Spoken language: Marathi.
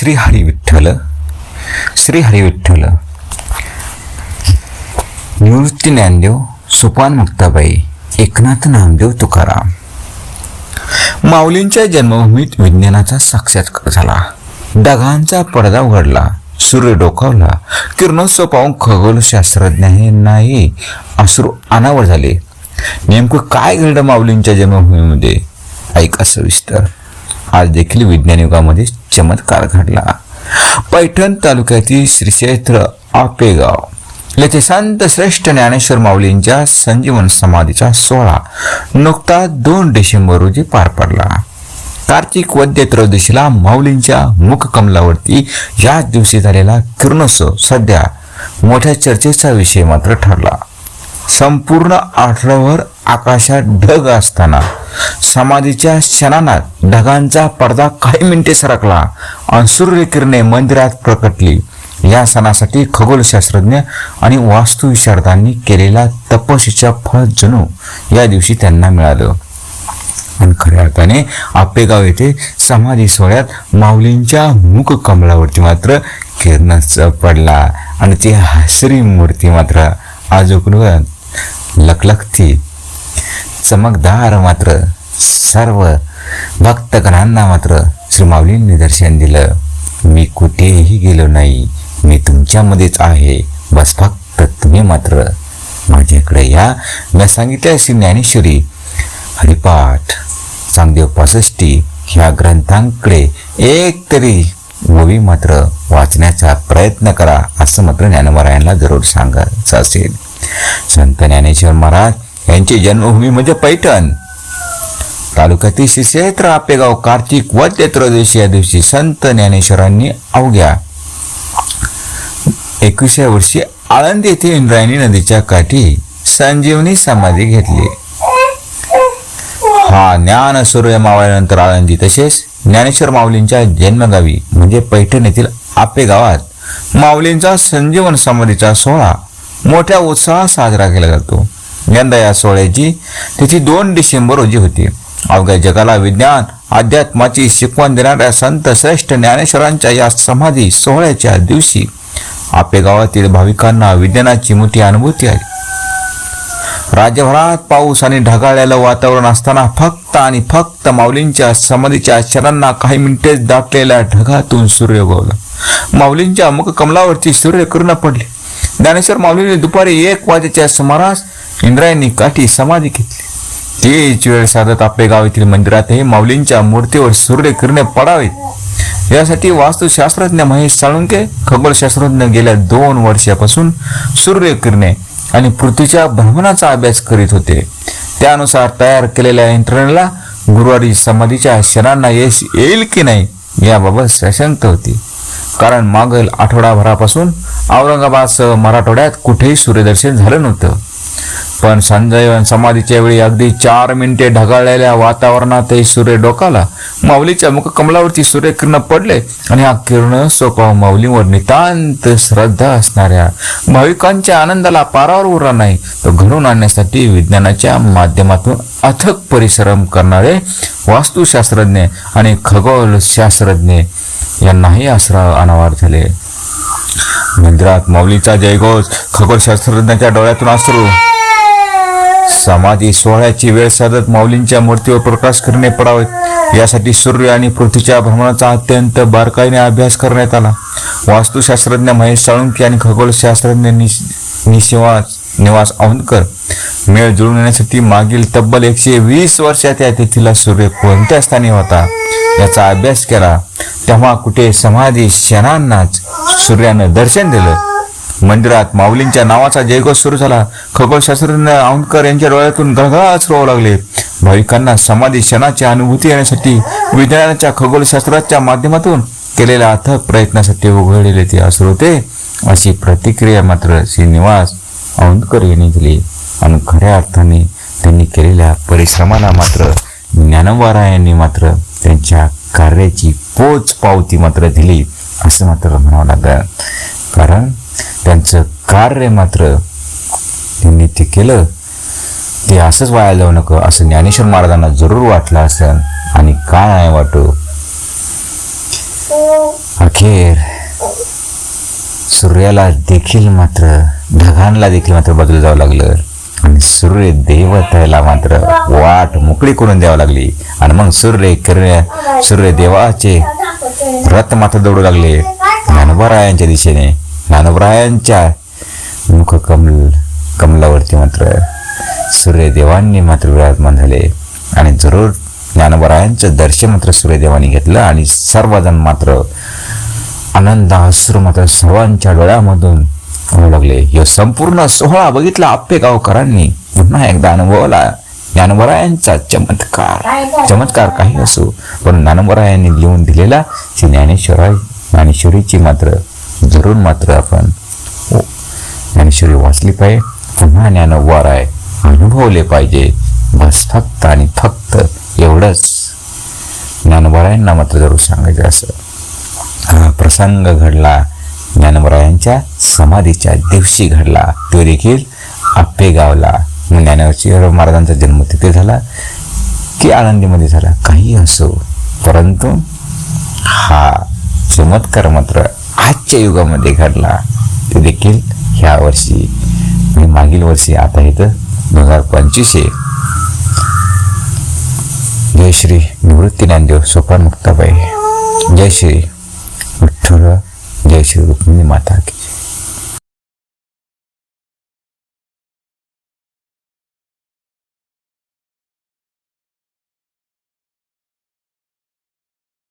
श्री हरी विठ्ठल श्री हरी विठ्ठल निवृत्ती ज्ञानदेव सुपान मुक्ताबाई एकनाथ नामदेव तुकाराम. माऊलींच्या जन्मभूमीत विज्ञानाचा साक्षात्कार झाला. ढगांचा पडदा उघडला सूर्य डोकावला किरणोत्सव पाहून खगोलशास्त्रज्ञांनाही अश्रू अनावर झाले. नेमकं काय घडलं माऊलींच्या जन्मभूमीमध्ये? ऐका सविस्तर आज देखील विज्ञान युगामध्ये चमत्कार घडला. पैठण तालुक्यातील श्रीक्षेत्र आपेगाव येथे संत श्रेष्ठ ज्ञानेश्वर माऊलींच्या संजीवन समाधीचा सोहळा नुकता दोन डिसेंबर रोजी पार पडला. कार्तिक वद्य त्रयोदशीला माऊलींच्या मुखकमलावरती याच दिवशी झालेला किरणोत्सव सध्या मोठ्या चर्चेचा विषय मात्र ठरला. संपूर्ण आठवड्यावर आकाशात ढग असताना समाधीच्या क्षणानात ढगांचा पडदा काही मिनिटे सरकला आणि सूर्यकिरणे मंदिरात प्रकटली. या सणासाठी खगोलशास्त्रज्ञ आणि वास्तुविशारदांनी केलेला तपशीच्या फळ जणू या दिवशी त्यांना मिळालं. आणि खऱ्या अर्थाने आपेगाव येथे समाधी सोहळ्यात माऊलींच्या मुख कमलावरती मात्र किरणाचा पडला आणि ती हसरी मूर्ती मात्र आजोकडून लखलखती चमकदार मात्र सर्व भक्तगणांना मात्र श्री माऊलींनी दर्शन दिलं. मी कुठेही गेलो नाही. मी तुमच्यामध्येच आहे. बस फक्त तुम्ही मात्र माझ्याकडे या. मी सांगितल्या श्री ज्ञानेश्वरी. हरिपाठ चांगदेव पासष्टी ह्या ग्रंथांकडे एक तरी ओवी मात्र वाचण्याचा प्रयत्न करा असं मात्र ज्ञानमहारायांना जरूर सांगायचं असेल. संत ज्ञानेश्वर महाराज यांची जन्मभूमी म्हणजे पैठण. तालुक्यातील श्री क्षेत्र आपेगाव कार्तिक वद्य त्रयोदशी या दिवशी संत ज्ञानेश्वरांनी अवघ्या एकविसाव्या वर्षी आळंदी येथे इंद्रायणी नदीच्या काठी संजीवनी समाधी घेतली. हा ज्ञान सूर्य मावळ्यानंतर आळंदी तसेच ज्ञानेश्वर माऊलींच्या जन्मगावी म्हणजे पैठण येथील आपे गावात माऊलींचा संजीवन समाधीचा सोहळा मोठ्या उत्साहात साजरा केला जातो. यंदा या सोहळ्याची. तिथी दोन डिसेंबर रोजी होती. अवघ्या जगाला विज्ञान अध्यात्माची शिकवण देणाऱ्या संत श्रेष्ठ ज्ञानेश्वरांच्या या समाधी सोहळ्याच्या दिवशी आपल्या गावातील भाविकांना विज्ञानाची मोठी अनुभूती आली. राज्यभरात पाऊस आणि ढगाळलेलं वातावरण असताना फक्त आणि फक्त माऊलींच्या समाधीच्या शरांना काही मिनिटेच दाटलेल्या ढगातून सूर्य उगवला. माऊलींच्या मुख सूर्य करून पडले. ज्ञानेश्वर माऊलीने दुपारी एक वाजेच्या सुमारास इंद्रायणी काठी समाधी घेतली. तीच वेळ साधत आपले गाव येथील मंदिरातही माऊलींच्या मूर्तीवर सूर्यकिरणे पडावेत. यासाठी वास्तुशास्त्रज्ञ महेश साळुंके खगोलशास्त्रज्ञ गेल्या दोन वर्षापासून सूर्यकिरणे आणि पृथ्वीच्या भ्रमणाचा अभ्यास करीत होते. त्यानुसार तयार केलेल्या यंत्रणेला गुरुवारी समाधीच्या क्षणांना यश येईल की नाही याबाबत सशंक होती. कारण मागील आठवडाभरापासून औरंगाबादसह मराठवाड्यात कुठेही सूर्यदर्शन झालं नव्हतं. पण संजय समाधीच्या वेळी अगदी चार मिनिटे ढगाळलेल्या वातावरणातही सूर्य डोकाला. माऊलीच्या मुख कमलावरती सूर्यकिरण पडले आणि हा किरण स्वभाव माऊलीवर नितांत श्रद्धा असणाऱ्या भाविकांच्या आनंदाला पारावर उरला नाही तो घडून आणण्यासाठी विज्ञानाच्या माध्यमातून अथक परिश्रम करणारे वास्तुशास्त्रज्ञ आणि खगोलशास्त्रज्ञ यांनाही आसरा अनावार झाले. मंदिरात माऊलीचा जयघोष खगोलशास्त्रज्ञाच्या डोळ्यातून अश्रू समाधी सोहळ्याची वेळ साधत माऊलींच्या मूर्तीवर प्रकाश करणे पडावेत यासाठी सूर्य आणि पृथ्वीच्या भ्रमणाचा अत्यंत बारकाईने अभ्यास करण्यात आला. वास्तुशास्त्रज्ञ महेश साळुंकी आणि खगोलशास्त्रज्ञ निश निशिवास निवास औंदकर मेळ जुळून येण्यासाठी मागील तब्बल एकशे वीस वर्षात या तिथीला सूर्य कोणत्या स्थानी होता? याचा अभ्यास केला. तेव्हा कुठे समाधी क्षणांनाच सूर्यानं दर्शन दिलं. मंदिरात माऊलींच्या नावाचा जयघोष सुरू झाला. खगोलशास्त्रज्ञ औंधकर यांच्या डोळ्यातून गळगळाच रोवू लागले. भाविकांना समाधी क्षणाची अनुभूती येण्यासाठी विज्ञानाच्या खगोलशास्त्राच्या माध्यमातून केलेल्या अथक प्रयत्नासाठी उघडलेले ते अश्रू होते अशी प्रतिक्रिया मात्र श्रीनिवास औंधकर यांनी दिली. आणि खऱ्या अर्थाने त्यांनी केलेल्या परिश्रमाला मात्र ज्ञानवारा यांनी मात्र त्यांच्या कार्याची पोच पावती मात्र दिली असं मात्र म्हणावं लागलं. कारण त्यांचं कार्य मात्र त्यांनी ते केलं. ते असंच वाया जाऊ नको. असं ज्ञानेश्वर महाराजांना जरूर वाटलं असेल आणि काय आहे वाटू. अखेर सूर्याला देखील मात्र ढगांना देखील मात्र बाजूला जावं लागलं. आणि सूर्य देवतेला मात्र वाट मोकळी करून द्यावं लागली. आणि मग सूर्य किरण सूर्य देवाचे रथ मात्र दौडू लागले. ज्ञानोबरायांच्या दिशेने. ज्ञानोबरायांच्या मुख कमल कमलावरती मात्र सूर्यदेवांनी मात्र विराजमान झाले. आणि जरूर ज्ञानवरायांचं दर्शन मात्र सूर्यदेवांनी घेतलं आणि सर्वजण मात्र आनंद अश्रू मात्र सर्वांच्या डोळ्यामधून होऊ लागले. हे संपूर्ण सोहळा बघितला आप्पे गावकरांनी. पुन्हा एकदा अनुभवला ज्ञानवरायांचा चमत्कार. चमत्कार काही असो पण ज्ञानवरायांनी लिहून दिलेला श्री ज्ञानेश्वरा ज्ञानेश्वरीची मात्र जरूर मात्र आपण. हो. ज्ञानेश्वरी वाचली पाहिजे. पुन्हा ज्ञानोबार आहे. अनुभवले पाहिजे. बस फक्त आणि फक्त एवढंच. ज्ञानोबरायांना मात्र जरूर सांगायचं असं. हा प्रसंग घडला. ज्ञानवरायांच्या समाधीच्या दिवशी घडला. तो देखील आप्पे गावला. ज्ञानेश्वर महाराजांचा जन्म तिथे झाला. की आळंदीमध्ये झाला. काही असो. परंतु हा चमत्कार मात्र आजच्या युगामध्ये घडला ते देखील ह्या वर्षी मी मागील वर्षी आता इथं दोन हजार पंचवीस आहे जय श्री निवृत्ती ज्ञानदेव सोपान मुक्ताबाई जय श्री विठ्ठल जय श्री रुक्मिणी माता की जय.